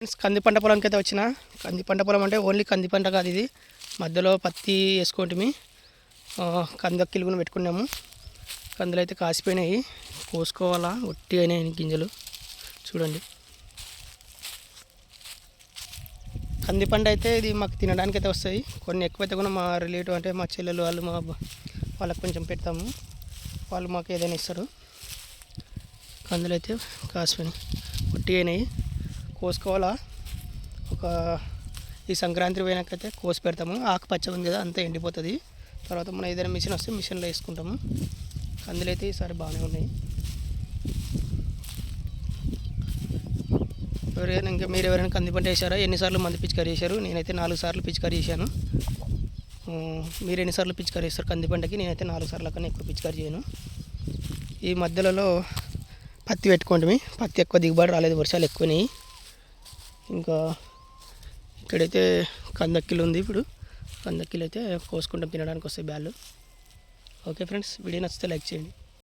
Friends కంది పంట పొలానికి అయితే వచ్చిన. కంది పంట పొలం అంటే ఓన్లీ కంది పంట కాదు ఇది. మధ్యలో పత్తి వేసుకుంటుమి కంద కిలుగును పెట్టుకున్నాము. కందులు అయితే కాసిపోయినాయి. కోసుకోవాలా? ఒట్టి అయినాయి గింజలు. చూడండి. కంది పంట అయితే ఇది మాకు తినడానికి అయితే వస్తాయి. కొన్ని ఎక్కువైతే కూడా మా రిలేటివ్ అంటే మా చెల్లెలు వాళ్ళు మా వాళ్ళకి కొంచెం పెడతాము. వాళ్ళు మాకు ఏదైనా ఇస్తారు. కందులు అయితే కాసిపోయినాయి. ఒట్టి అయినాయి. కోసుకోవాలా? ఒక ఈ సంక్రాంతి పోయినాకైతే కోసి పెడతాము. ఆకుపచ్చ ఉంది కదా అంతా ఎండిపోతుంది. తర్వాత మనం ఏదైనా మిషన్ వస్తే మిషన్లో వేసుకుంటాము. కందులు అయితే ఈసారి బాగానే ఉన్నాయి. ఎవరైనా ఇంకా మీరు ఎవరైనా కంది పంట వేసారా ఎన్నిసార్లు మంది పిచికారీ చేశారు? నేనైతే నాలుగు సార్లు పిచికారీ చేశాను. మీరు ఎన్నిసార్లు పిచికారీ చేస్తారు కంది పంటకి? నేనైతే నాలుగు సార్లు కన్నా ఎక్కువ పిచికారీ చేయను. ఈ మధ్యలో పత్తి పెట్టుకోండి. పత్తి ఎక్కువ దిగుబడి రాలేదు. వర్షాలు ఎక్కువనాయి. ఇంకా ఇక్కడైతే కందక్కిలు ఉంది ఇప్పుడు. కందక్కిలు అయితే కోసుకుంటాం తినడానికి వస్తాయి బ్యాళ్ళు. ఓకే ఫ్రెండ్స్ వీడియో నచ్చితే లైక్ చేయండి.